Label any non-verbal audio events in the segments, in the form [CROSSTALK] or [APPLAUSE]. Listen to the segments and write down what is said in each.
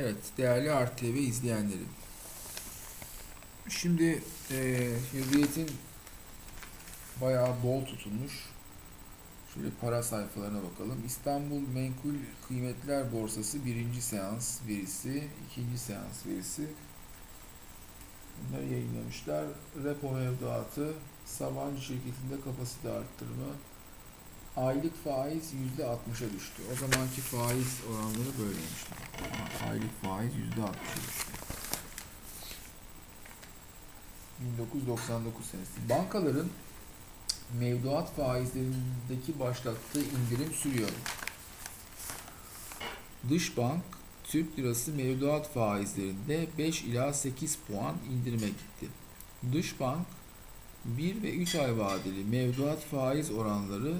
Evet, değerli RTV izleyenleri. Şimdi e, Hürriyet'in bayağı bol tutulmuş. Şöyle para sayfalarına bakalım. İstanbul Menkul Kıymetler Borsası birinci seans verisi, ikinci seans verisi. Bunları yayınlamışlar. Repo mevduatı, Sabancı şirketinde kapasite arttırma, aylık faiz %60'a düştü. O zamanki faiz oranları böyleymiş. Aylık faiz %60'a düştü. 1999 senesi. Bankaların mevduat faizlerindeki başlattığı indirim sürüyor. Dış bank Türk lirası mevduat faizlerinde 5 ila 8 puan indirime gitti. Dış bank 1 ve 3 ay vadeli mevduat faiz oranları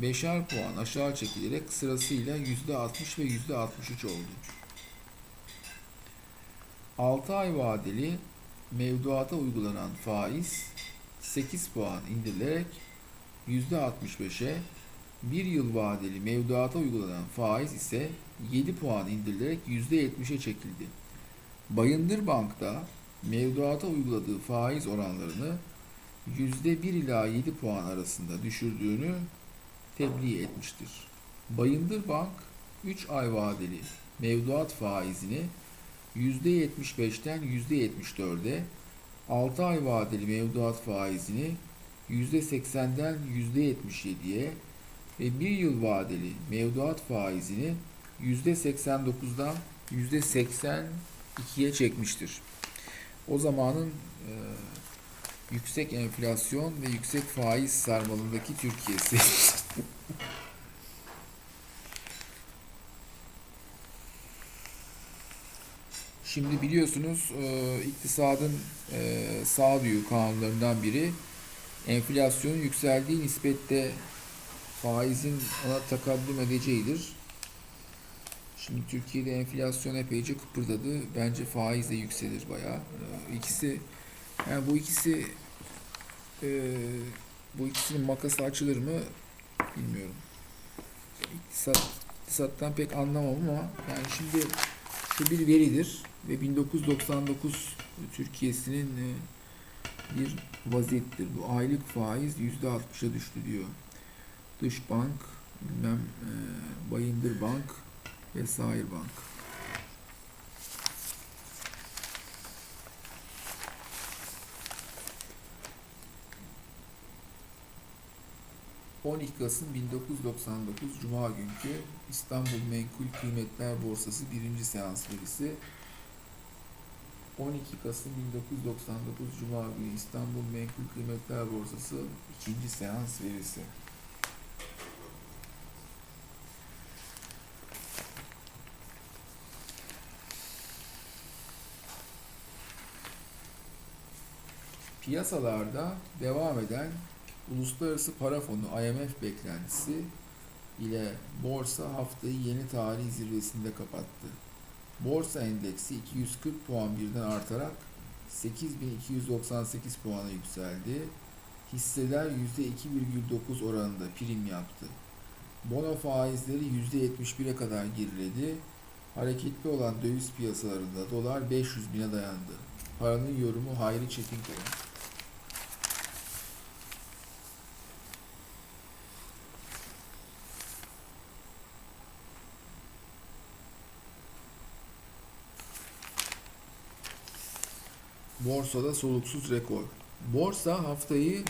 5'er puan aşağı çekilerek sırasıyla %60 ve %63 oldu. 6 ay vadeli mevduata uygulanan faiz 8 puan indirilerek %65'e, 1 yıl vadeli mevduata uygulanan faiz ise 7 puan indirilerek %70'e çekildi. Bayındır Bank'ta mevduata uyguladığı faiz oranlarını %1 ila 7 puan arasında düşürdüğünü tebliğ etmiştir. Bayındır Bank 3 ay vadeli mevduat faizini %75'ten %74'e, 6 ay vadeli mevduat faizini %80'den %77'ye ve 1 yıl vadeli mevduat faizini %89'dan %82'ye çekmiştir. O zamanın e, yüksek enflasyon ve yüksek faiz sarmalındaki Türkiye'si. Şimdi biliyorsunuz e, iktisadın e, sağduyu kanunlarından biri enflasyonun yükseldiği nispette faizin ona takaddüm edeceğidir. Şimdi Türkiye'de enflasyon epeyce kıpırdadı. Bence faiz de yükselir bayağı. E, İkisi yani bu ikisi e, bu ikisinin makası açılır mı bilmiyorum. İktisat, iktisattan pek anlamam ama yani şimdi şu bir veridir ve 1999 Türkiye'sinin e, bir vaziyettir. Bu aylık faiz %60'a düştü diyor. Dış bank, bilmem e, Bayındır Bank vesaire bank. ...12 Kasım 1999 Cuma günkü İstanbul Menkul Kıymetler Borsası birinci seans verisi 12 Kasım 1999 Cuma günü İstanbul Menkul Kıymetler Borsası ikinci seans verisi. Piyasalarda devam eden Uluslararası Para Fonu IMF beklentisi ile borsa haftayı yeni tarih zirvesinde kapattı. Borsa endeksi 240 puan birden artarak 8298 puana yükseldi. Hisseler %2,9 oranında prim yaptı. Bono faizleri %71'e kadar geriledi. Hareketli olan döviz piyasalarında dolar 500 bine dayandı. Paranın yorumu Hayri Çetinkaya. Borsada soluksuz rekor. Borsa haftayı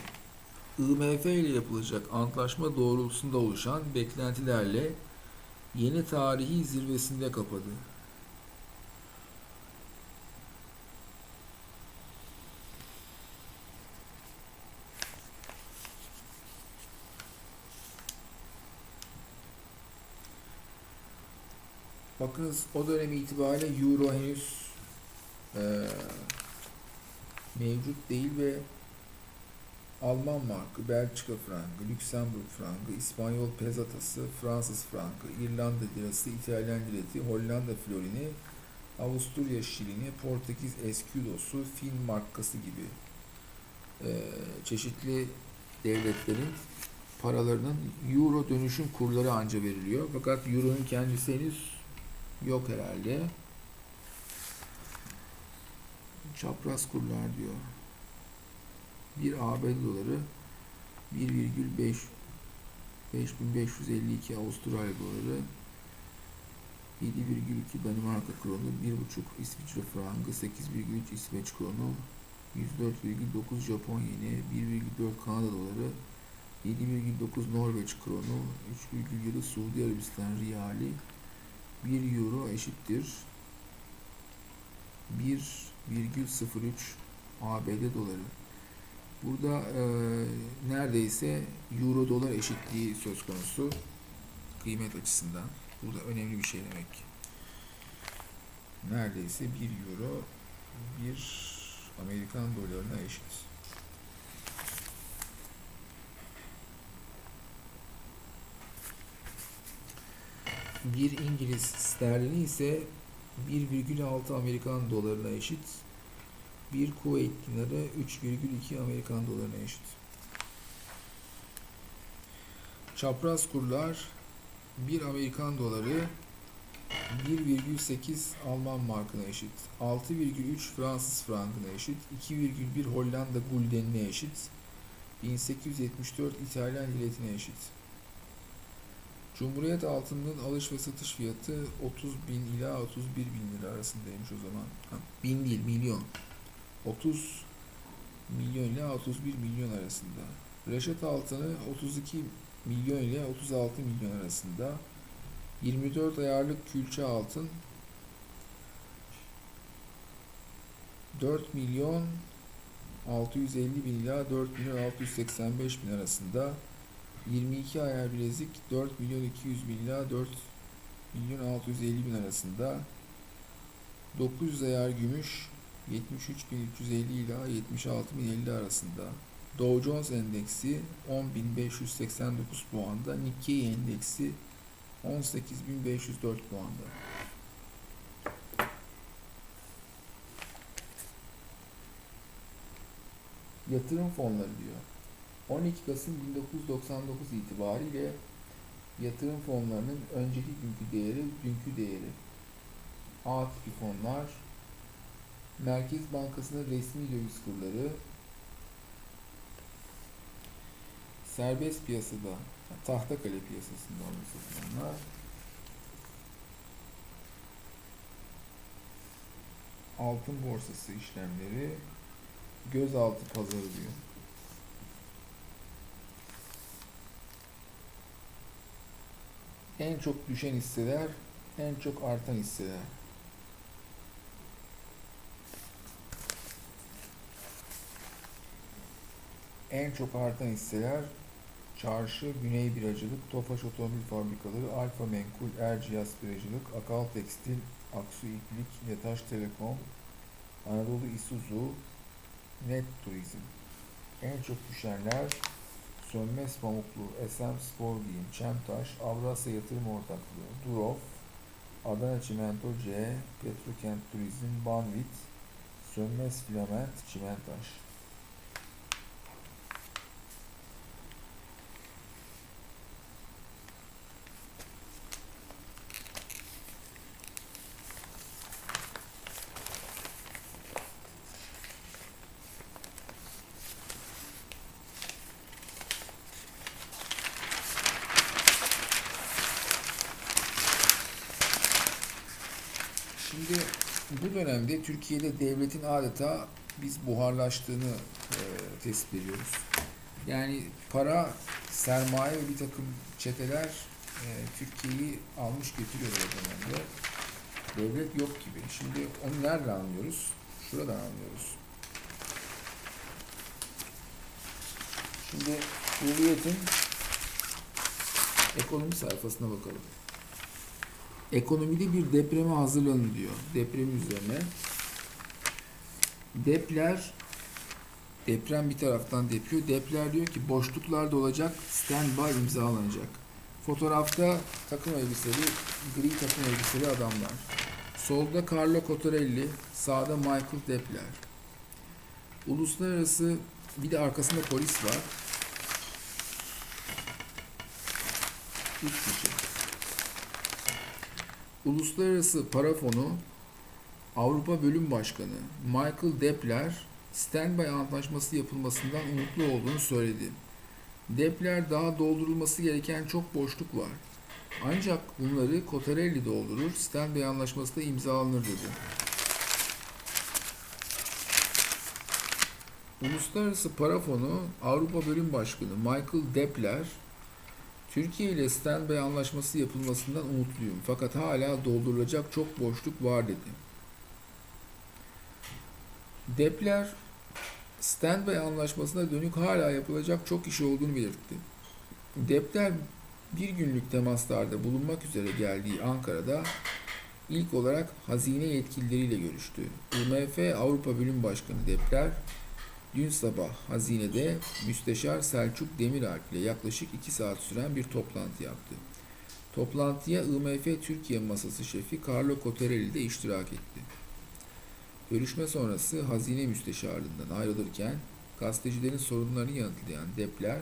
IMF ile yapılacak antlaşma doğrultusunda oluşan beklentilerle yeni tarihi zirvesinde kapadı. Bakınız o dönem itibariyle Euro henüz eee mevcut değil ve Alman markı, Belçika frangı, Lüksemburg frangı, İspanyol pezatası, Fransız frangı, İrlanda lirası, İtalyan lireti, Hollanda florini, Avusturya şilini, Portekiz escudosu, Fin markası gibi e, çeşitli devletlerin paralarının euro dönüşüm kurları anca veriliyor. Fakat euronun kendisi henüz yok herhalde. Çapraz kurlar diyor. 1 ABD doları 1,5 5552 Avustralya doları 7,2 Danimarka kronu 1,5 İsviçre frangı 8,3 İsveç kronu 104,9 Japon yeni 1,4 Kanada doları 7,9 Norveç kronu 3,7 Suudi Arabistan riyali 1 euro eşittir 1,03 ABD doları. Burada e, neredeyse euro dolar eşitliği söz konusu kıymet açısından. Burada önemli bir şey demek. Neredeyse 1 euro 1 Amerikan dolarına eşit. Bir İngiliz sterlini ise 1,6 Amerikan dolarına eşit. Bir Kuveyt dinarı 3,2 Amerikan dolarına eşit. Çapraz kurlar 1 Amerikan doları 1,8 Alman markına eşit. 6,3 Fransız frangına eşit. 2,1 Hollanda guldenine eşit. 1874 İtalyan liretine eşit. Cumhuriyet altınının alış ve satış fiyatı 30 bin ila 31 bin lira arasındaymış o zaman. Ha, bin değil milyon. 30 milyon ile 31 milyon arasında. Reşat altını 32 milyon ile 36 milyon arasında. 24 ayarlık külçe altın 4 milyon 650 bin ila 4 milyon 685 bin arasında 22 ayar bilezik 4 milyon 200 bin ila 4 milyon 650 bin arasında 900 ayar gümüş 73.350 ila 76.050 arasında Dow Jones endeksi 10.589 puanda Nikkei endeksi 18.504 puanda. Yatırım fonları diyor. 12 Kasım 1999 itibariyle yatırım fonlarının önceki günkü değeri, dünkü değeri. A tipi fonlar, Merkez Bankası'nın resmi döviz kurları, serbest piyasada, Tahtakale piyasasında olması satılanlar, altın borsası işlemleri, gözaltı pazarı diyor. En çok düşen hisseler, en çok artan hisseler. En çok artan hisseler Çarşı, Güney Biracılık, Tofaş Otomobil Fabrikaları, Alfa Menkul, Erciyes Biracılık, Akal Tekstil, Aksu İplik, Yataş Telekom, Anadolu Isuzu, Net Turizm. En çok düşenler Sönmez Pamuklu, SM Spor Giyim, Çemtaş, Avrasya Yatırım Ortaklığı, Durof, Adana Çimento C, Petrokent Turizm, Banvit, Sönmez Filament, Çimentaş. Şimdi bu dönemde Türkiye'de devletin adeta biz buharlaştığını e, tespit ediyoruz. Yani para, sermaye ve bir takım çeteler e, Türkiye'yi almış götürüyorlar o dönemde. Devlet yok gibi. Şimdi onu nereden anlıyoruz? Şuradan anlıyoruz. Şimdi Hürriyet'in ekonomi sayfasına bakalım. Ekonomide bir depreme hazırlanın diyor. Deprem üzerine. Depler deprem bir taraftan depiyor. Depler diyor ki boşluklarda olacak standby imzalanacak. Fotoğrafta takım elbiseli, gri takım elbiseli adamlar. Solda Carlo Cottarelli, sağda Michael Depler. Uluslararası bir de arkasında polis var. Üç kişi. Uluslararası Para Fonu Avrupa Bölüm Başkanı Michael Depler, standby antlaşması yapılmasından umutlu olduğunu söyledi. Depler daha doldurulması gereken çok boşluk var. Ancak bunları Cottarelli doldurur, standby anlaşması da imzalanır dedi. Uluslararası Para Fonu Avrupa Bölüm Başkanı Michael Depler, Türkiye ile standby anlaşması yapılmasından umutluyum fakat hala doldurulacak çok boşluk var dedi. Depler, standby anlaşmasına dönük hala yapılacak çok iş olduğunu belirtti. Depler bir günlük temaslarda bulunmak üzere geldiği Ankara'da ilk olarak hazine yetkilileriyle görüştü. IMF Avrupa Bölüm Başkanı Depler, dün sabah hazinede Müsteşar Selçuk Demiralp ile yaklaşık 2 saat süren bir toplantı yaptı. Toplantıya IMF Türkiye Masası Şefi Carlo Cottarelli de iştirak etti. Görüşme sonrası hazine müsteşarlığından ayrılırken gazetecilerin sorunlarını yanıtlayan Depler,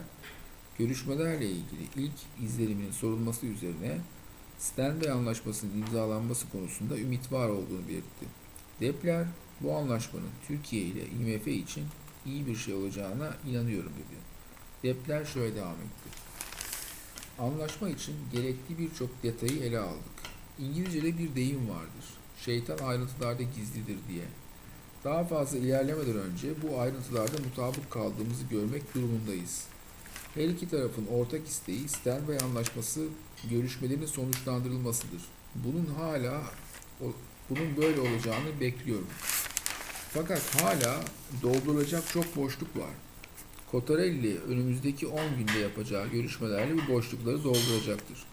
görüşmelerle ilgili ilk izleniminin sorulması üzerine Stanley Anlaşması'nın imzalanması konusunda ümit var olduğunu belirtti. Depler, bu anlaşmanın Türkiye ile IMF için iyi bir şey olacağına inanıyorum dedi. Depler şöyle devam etti. Anlaşma için gerekli birçok detayı ele aldık. İngilizce'de bir deyim vardır. Şeytan ayrıntılarda gizlidir diye. Daha fazla ilerlemeden önce bu ayrıntılarda mutabık kaldığımızı görmek durumundayız. Her iki tarafın ortak isteği Stanway Anlaşması görüşmelerin sonuçlandırılmasıdır. Bunun hala bunun böyle olacağını bekliyorum. Fakat hala doldurulacak çok boşluk var. Cottarelli önümüzdeki 10 günde yapacağı görüşmelerle bu boşlukları dolduracaktır.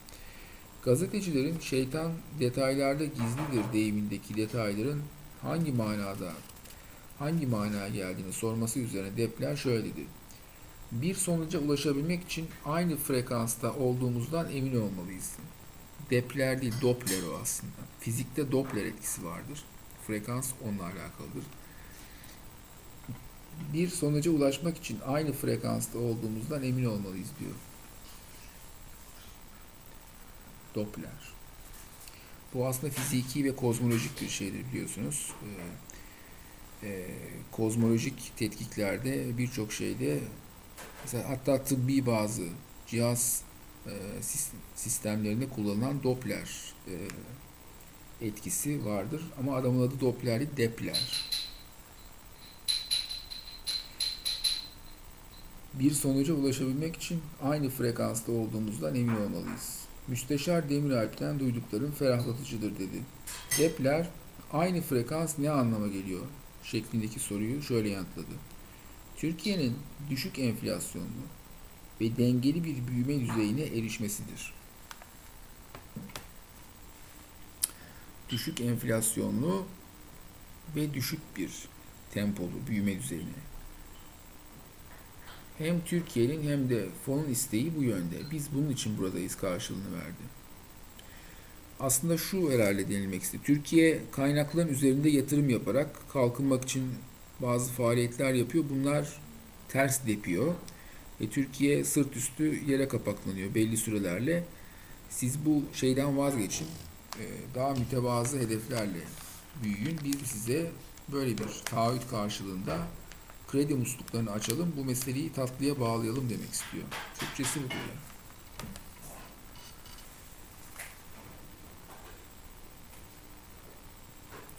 Gazetecilerin şeytan detaylarda gizlidir deyimindeki detayların hangi manada hangi manaya geldiğini sorması üzerine Depler şöyle dedi. Bir sonuca ulaşabilmek için aynı frekansta olduğumuzdan emin olmalıyız. Depler değil, Doppler o aslında. Fizikte Doppler etkisi vardır. Frekans onunla alakalıdır. Bir sonuca ulaşmak için aynı frekansta olduğumuzdan emin olmalıyız diyor. Doppler. Bu aslında fiziki ve kozmolojik bir şeydir biliyorsunuz. Ee, e, kozmolojik tetkiklerde birçok şeyde mesela hatta tıbbi bazı cihaz e, sistemlerinde kullanılan Doppler e, etkisi vardır. Ama adamın adı Doppler değil, Depler. Bir sonuca ulaşabilmek için aynı frekansta olduğumuzdan emin olmalıyız. Müsteşar Demiralp'ten duyduklarım ferahlatıcıdır dedi. Depler, aynı frekans ne anlama geliyor? Şeklindeki soruyu şöyle yanıtladı. Türkiye'nin düşük enflasyonlu ve dengeli bir büyüme düzeyine erişmesidir. Düşük enflasyonlu ve düşük bir tempolu büyüme düzeyine. Hem Türkiye'nin hem de fonun isteği bu yönde. Biz bunun için buradayız karşılığını verdi. Aslında şu herhalde denilmek istedi. Türkiye kaynakların üzerinde yatırım yaparak kalkınmak için bazı faaliyetler yapıyor. Bunlar ters depiyor. Ve Türkiye sırt üstü yere kapaklanıyor belli sürelerle. Siz bu şeyden vazgeçin. Ee, daha mütevazı hedeflerle büyüyün. Biz size böyle bir taahhüt karşılığında kredi musluklarını açalım, bu meseleyi tatlıya bağlayalım demek istiyor. Türkçesi bu böyle.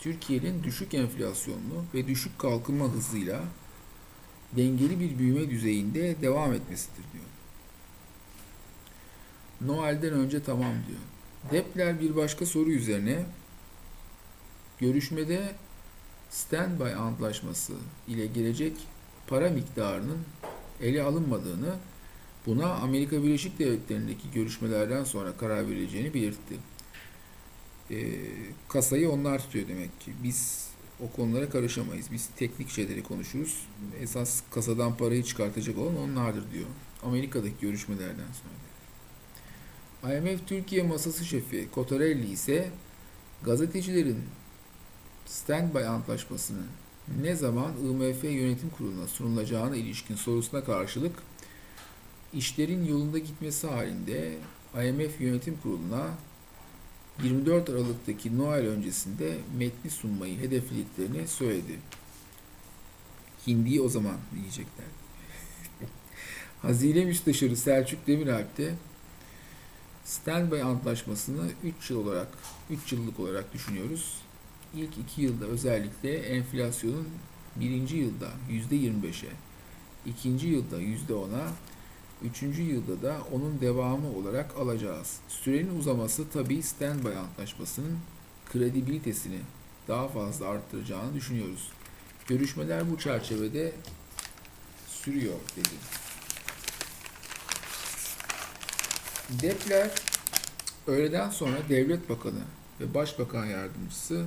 Türkiye'nin düşük enflasyonlu ve düşük kalkınma hızıyla dengeli bir büyüme düzeyinde devam etmesidir diyor. Noel'den önce tamam diyor. Depler bir başka soru üzerine görüşmede standby antlaşması ile gelecek para miktarının ele alınmadığını, buna Amerika Birleşik Devletleri'ndeki görüşmelerden sonra karar verileceğini belirtti. E, kasayı onlar tutuyor demek ki. Biz o konulara karışamayız. Biz teknik şeyleri konuşuruz. Esas kasadan parayı çıkartacak olan onlardır diyor. Amerika'daki görüşmelerden sonra. IMF Türkiye masası şefi Cottarelli ise gazetecilerin standby antlaşmasının ne zaman IMF yönetim kuruluna sunulacağına ilişkin sorusuna karşılık işlerin yolunda gitmesi halinde IMF yönetim kuruluna 24 Aralık'taki Noel öncesinde metni sunmayı hedeflediklerini söyledi. Hindiyi o zaman diyecekler. [LAUGHS] Hazine Müsteşarı Selçuk Demiralp de Standby Antlaşması'nı 3 yıl olarak 3 yıllık olarak düşünüyoruz. İlk 2 yılda özellikle enflasyonun birinci yılda %25'e, ikinci yılda %10'a, üçüncü yılda da onun devamı olarak alacağız. Sürenin uzaması tabii standby antlaşmasının kredibilitesini daha fazla arttıracağını düşünüyoruz. Görüşmeler bu çerçevede sürüyor dedi. Depler öğleden sonra Devlet Bakanı ve Başbakan Yardımcısı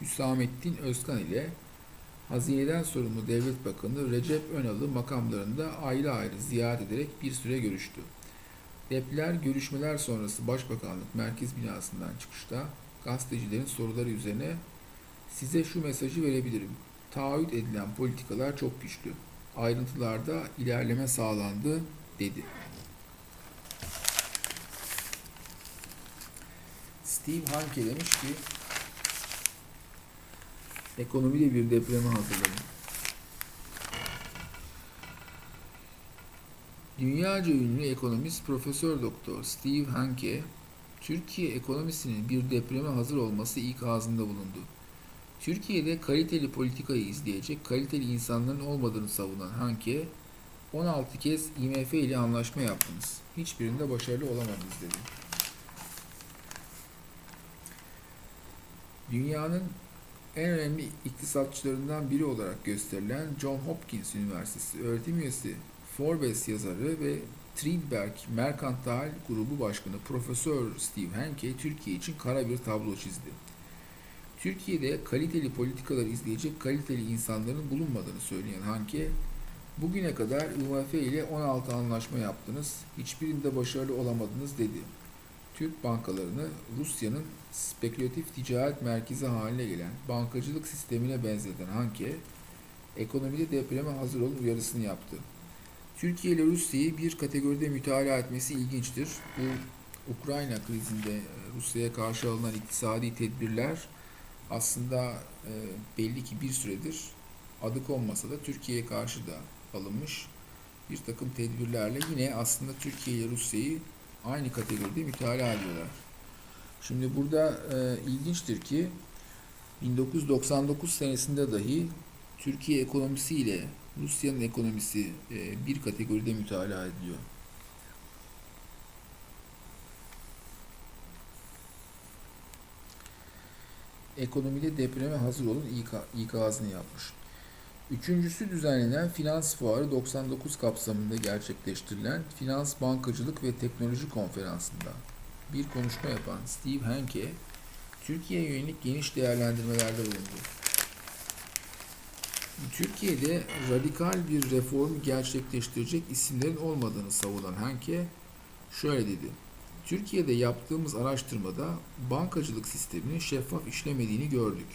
Hüsamettin Özkan ile Hazineden sorumlu Devlet Bakanı Recep Önal'ı makamlarında ayrı ayrı ziyaret ederek bir süre görüştü. Depler görüşmeler sonrası Başbakanlık Merkez Binası'ndan çıkışta gazetecilerin soruları üzerine size şu mesajı verebilirim. Taahhüt edilen politikalar çok güçlü. Ayrıntılarda ilerleme sağlandı dedi. Steve Hanke demiş ki ekonomiyle bir depreme hazırlanın. Dünyaca ünlü ekonomist Profesör Doktor Steve Hanke, Türkiye ekonomisinin bir depreme hazır olması ikazında bulundu. Türkiye'de kaliteli politikayı izleyecek kaliteli insanların olmadığını savunan Hanke, 16 kez IMF ile anlaşma yaptınız. Hiçbirinde başarılı olamadınız dedi. Dünyanın en önemli iktisatçılarından biri olarak gösterilen John Hopkins Üniversitesi öğretim üyesi Forbes yazarı ve Trilberg Merkantil Grubu Başkanı Profesör Steve Hanke Türkiye için kara bir tablo çizdi. Türkiye'de kaliteli politikalar izleyecek kaliteli insanların bulunmadığını söyleyen Hanke, bugüne kadar IMF ile 16 anlaşma yaptınız, hiçbirinde başarılı olamadınız dedi. Türk bankalarını Rusya'nın spekülatif ticaret merkezi haline gelen bankacılık sistemine benzeten Hanke, ekonomide depreme hazır olun uyarısını yaptı. Türkiye ile Rusya'yı bir kategoride mütalaa etmesi ilginçtir. Bu Ukrayna krizinde Rusya'ya karşı alınan iktisadi tedbirler aslında e, belli ki bir süredir adı konmasa da Türkiye'ye karşı da alınmış bir takım tedbirlerle yine aslında Türkiye ile Rusya'yı aynı kategoride mütalaa ediyorlar. Şimdi burada e, ilginçtir ki 1999 senesinde dahi Türkiye ekonomisi ile Rusya'nın ekonomisi e, bir kategoride mütalaa ediliyor. Ekonomide depreme hazır olun İK, ikazını yapmış. Üçüncüsü düzenlenen Finans Fuarı 99 kapsamında gerçekleştirilen Finans, Bankacılık ve Teknoloji Konferansı'nda bir konuşma yapan Steve Hanke, Türkiye'ye yönelik geniş değerlendirmelerde bulundu. Türkiye'de radikal bir reform gerçekleştirecek isimlerin olmadığını savunan Hanke şöyle dedi. Türkiye'de yaptığımız araştırmada bankacılık sisteminin şeffaf işlemediğini gördük.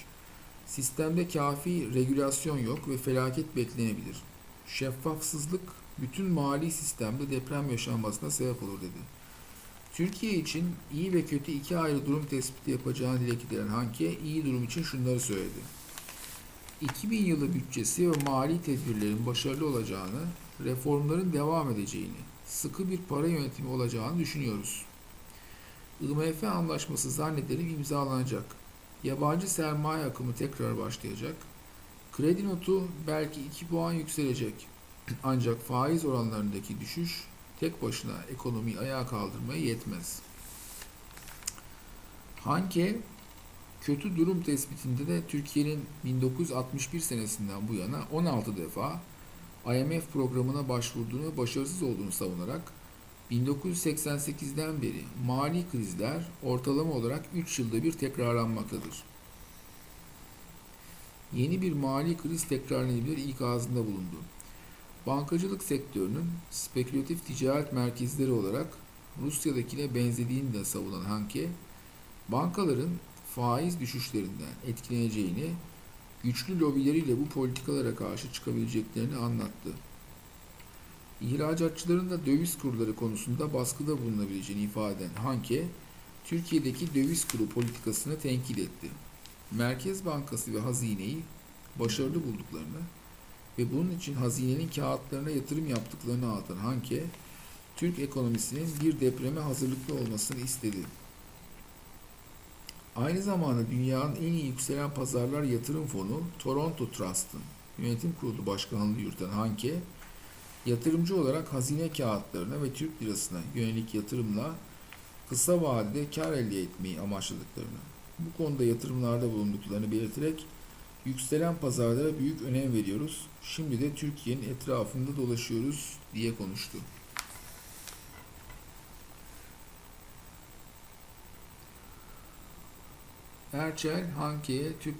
Sistemde kafi regülasyon yok ve felaket beklenebilir. Şeffafsızlık bütün mali sistemde deprem yaşanmasına sebep olur dedi. Türkiye için iyi ve kötü iki ayrı durum tespiti yapacağını dile getiren Hanke iyi durum için şunları söyledi. 2000 yılı bütçesi ve mali tedbirlerin başarılı olacağını, reformların devam edeceğini, sıkı bir para yönetimi olacağını düşünüyoruz. IMF anlaşması zannederim imzalanacak. Yabancı sermaye akımı tekrar başlayacak. Kredi notu belki 2 puan yükselecek. Ancak faiz oranlarındaki düşüş tek başına ekonomiyi ayağa kaldırmaya yetmez. Hanke kötü durum tespitinde de Türkiye'nin 1961 senesinden bu yana 16 defa IMF programına başvurduğunu başarısız olduğunu savunarak 1988'den beri mali krizler ortalama olarak 3 yılda bir tekrarlanmaktadır. Yeni bir mali kriz tekrarlanabilir ikazında bulundu. Bankacılık sektörünün spekülatif ticaret merkezleri olarak Rusya'dakine benzediğini de savunan Hanke, bankaların faiz düşüşlerinden etkileneceğini, güçlü lobileriyle bu politikalara karşı çıkabileceklerini anlattı. İhracatçıların da döviz kurları konusunda baskıda bulunabileceğini ifade eden Hanke, Türkiye'deki döviz kuru politikasını tenkit etti. Merkez Bankası ve hazineyi başarılı bulduklarını ve bunun için hazinenin kağıtlarına yatırım yaptıklarını anlatan Hanke, Türk ekonomisinin bir depreme hazırlıklı olmasını istedi. Aynı zamanda dünyanın en iyi yükselen pazarlar yatırım fonu Toronto Trust'ın yönetim kurulu başkanlığı yürüten Hanke, yatırımcı olarak hazine kağıtlarına ve Türk lirasına yönelik yatırımla kısa vadede kar elde etmeyi amaçladıklarını, bu konuda yatırımlarda bulunduklarını belirterek yükselen pazarlara büyük önem veriyoruz. Şimdi de Türkiye'nin etrafında dolaşıyoruz diye konuştu. Erçel Hanke'ye Türk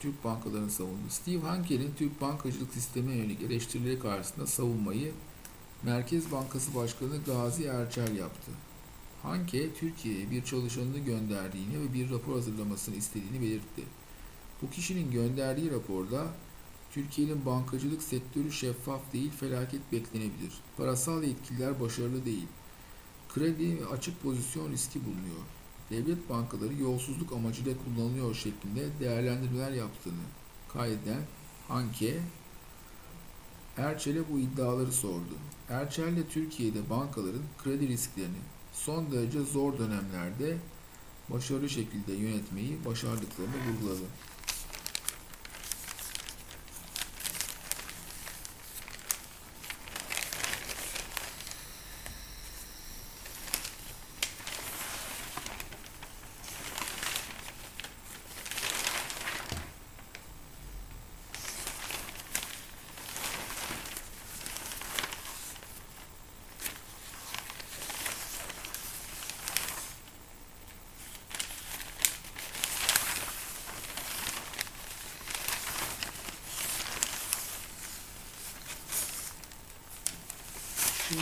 Türk bankalarını savundu. Steve Hanke'nin Türk bankacılık sistemine yönelik eleştirileri karşısında savunmayı Merkez Bankası Başkanı Gazi Erçel yaptı. Hanke, Türkiye'ye bir çalışanını gönderdiğini ve bir rapor hazırlamasını istediğini belirtti. Bu kişinin gönderdiği raporda Türkiye'nin bankacılık sektörü şeffaf değil, felaket beklenebilir. Parasal yetkililer başarılı değil. Kredi ve açık pozisyon riski bulunuyor. Devlet bankaları yolsuzluk amacıyla kullanılıyor şeklinde değerlendirmeler yaptığını kaydeden Hanke, Erçel'e bu iddiaları sordu. Erçel de Türkiye'de bankaların kredi risklerini son derece zor dönemlerde başarılı şekilde yönetmeyi başardıklarını vurguladı.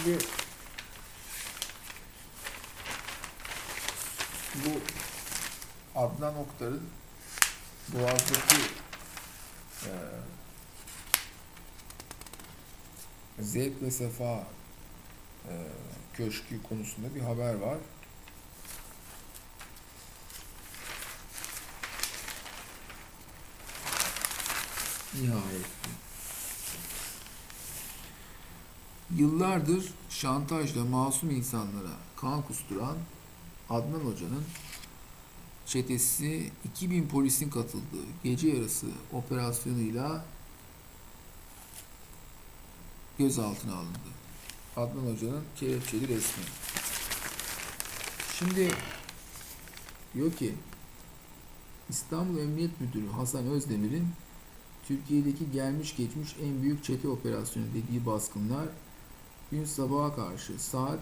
Şimdi bu Adnan Oktar'ın Boğaz'daki e, Zevk ve Sefa e, Köşkü konusunda bir haber var. Nihayet. Yıllardır şantajla masum insanlara kan kusturan Adnan Hoca'nın çetesi 2000 polisin katıldığı gece yarısı operasyonuyla gözaltına alındı. Adnan Hoca'nın kelepçeli resmi. Şimdi diyor ki İstanbul Emniyet Müdürü Hasan Özdemir'in Türkiye'deki gelmiş geçmiş en büyük çete operasyonu dediği baskınlar gün sabaha karşı saat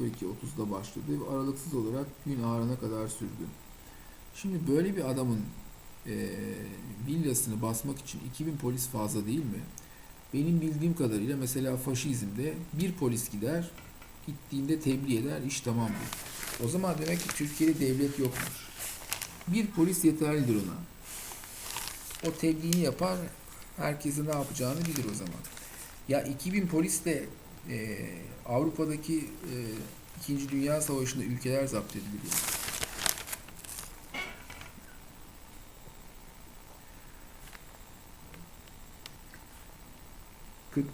02.30'da başladı ve aralıksız olarak gün ağarana kadar sürdü. Şimdi böyle bir adamın e, villasını basmak için 2000 polis fazla değil mi? Benim bildiğim kadarıyla mesela faşizmde bir polis gider, gittiğinde tebliğ eder, iş tamamdır. O zaman demek ki Türkiye'de devlet yokmuş. Bir polis yeterlidir ona. O tebliğini yapar, herkesin ne yapacağını bilir o zaman. Ya 2000 polis de e, Avrupa'daki e, İkinci Dünya Savaşı'nda ülkeler zapt edilir. Yani.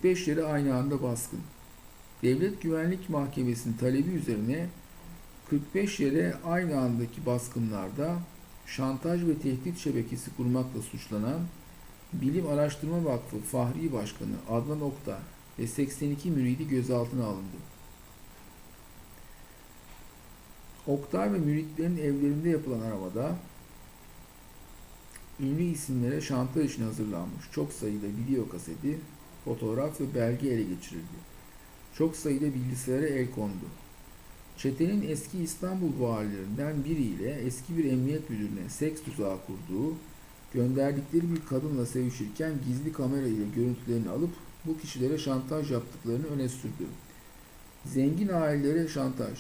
...45 yere aynı anda baskın. Devlet Güvenlik Mahkemesi'nin talebi üzerine 45 yere aynı andaki baskınlarda şantaj ve tehdit şebekesi kurmakla suçlanan Bilim Araştırma Vakfı Fahri Başkanı Adnan Oktar ve 82 müridi gözaltına alındı. Oktay ve müritlerin evlerinde yapılan aramada ünlü isimlere şantaj için hazırlanmış çok sayıda video kaseti, fotoğraf ve belge ele geçirildi. Çok sayıda bilgisayara el kondu. Çetenin eski İstanbul valilerinden biriyle eski bir emniyet müdürüne seks tuzağı kurduğu, gönderdikleri bir kadınla sevişirken gizli kamera ile görüntülerini alıp bu kişilere şantaj yaptıklarını öne sürdü. Zengin ailelere şantaj.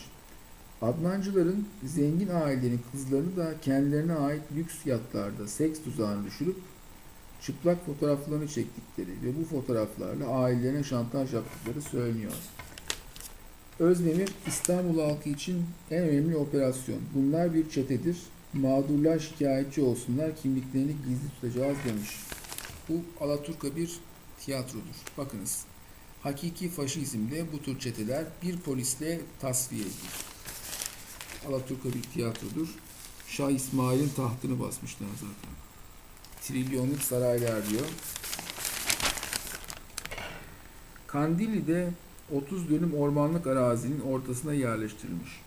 Adnancıların zengin ailenin kızlarını da kendilerine ait lüks yatlarda seks tuzağına düşürüp çıplak fotoğraflarını çektikleri ve bu fotoğraflarla ailelerine şantaj yaptıkları söyleniyor. Özdemir İstanbul halkı için en önemli operasyon. Bunlar bir çetedir. Mağdurlar şikayetçi olsunlar, kimliklerini gizli tutacağız demiş. Bu Alaturka bir tiyatrodur. Bakınız. Hakiki faşizmde bu tür çeteler bir polisle tasfiye edilir. Alaturka bir tiyatrodur. Şah İsmail'in tahtını basmışlar zaten. Trilyonluk saraylar diyor. Kandilli'de 30 dönüm ormanlık arazinin ortasına yerleştirilmiş.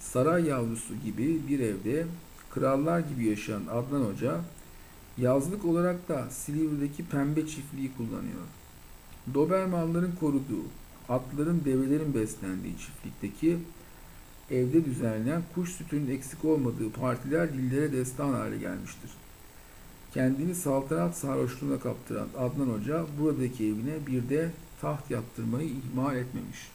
Saray yavrusu gibi bir evde krallar gibi yaşayan Adnan Hoca yazlık olarak da Silivri'deki pembe çiftliği kullanıyor. Dobermanların koruduğu, atların develerin beslendiği çiftlikteki evde düzenlenen kuş sütünün eksik olmadığı partiler dillere destan hale gelmiştir. Kendini saltanat sarhoşluğuna kaptıran Adnan Hoca buradaki evine bir de taht yaptırmayı ihmal etmemiş.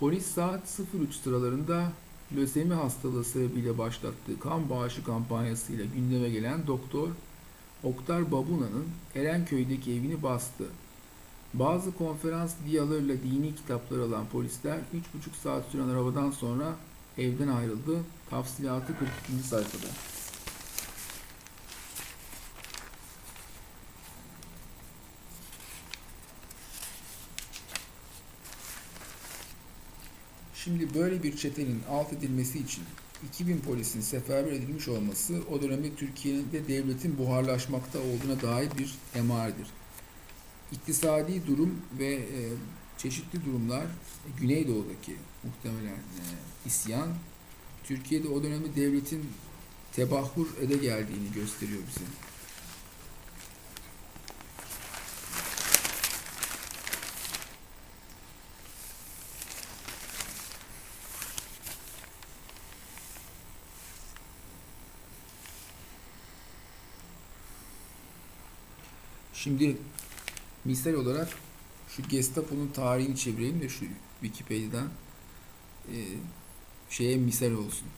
Polis saat 03 sıralarında lösemi hastalığı sebebiyle başlattığı kan bağışı kampanyasıyla gündeme gelen doktor Oktar Babuna'nın Erenköy'deki evini bastı. Bazı konferans diyalarıyla dini kitaplar alan polisler 3,5 saat süren arabadan sonra evden ayrıldı. Tafsilatı 42. sayfada. Şimdi böyle bir çetenin alt edilmesi için 2000 polisin seferber edilmiş olması o dönemde Türkiye'nin de devletin buharlaşmakta olduğuna dair bir emaredir. İktisadi durum ve e, çeşitli durumlar Güneydoğu'daki muhtemelen e, isyan Türkiye'de o dönemde devletin tebahhur ede geldiğini gösteriyor bize. Şimdi misal olarak şu Gestapo'nun tarihini çevirelim de şu Wikipedia'dan e, şeye misal olsun.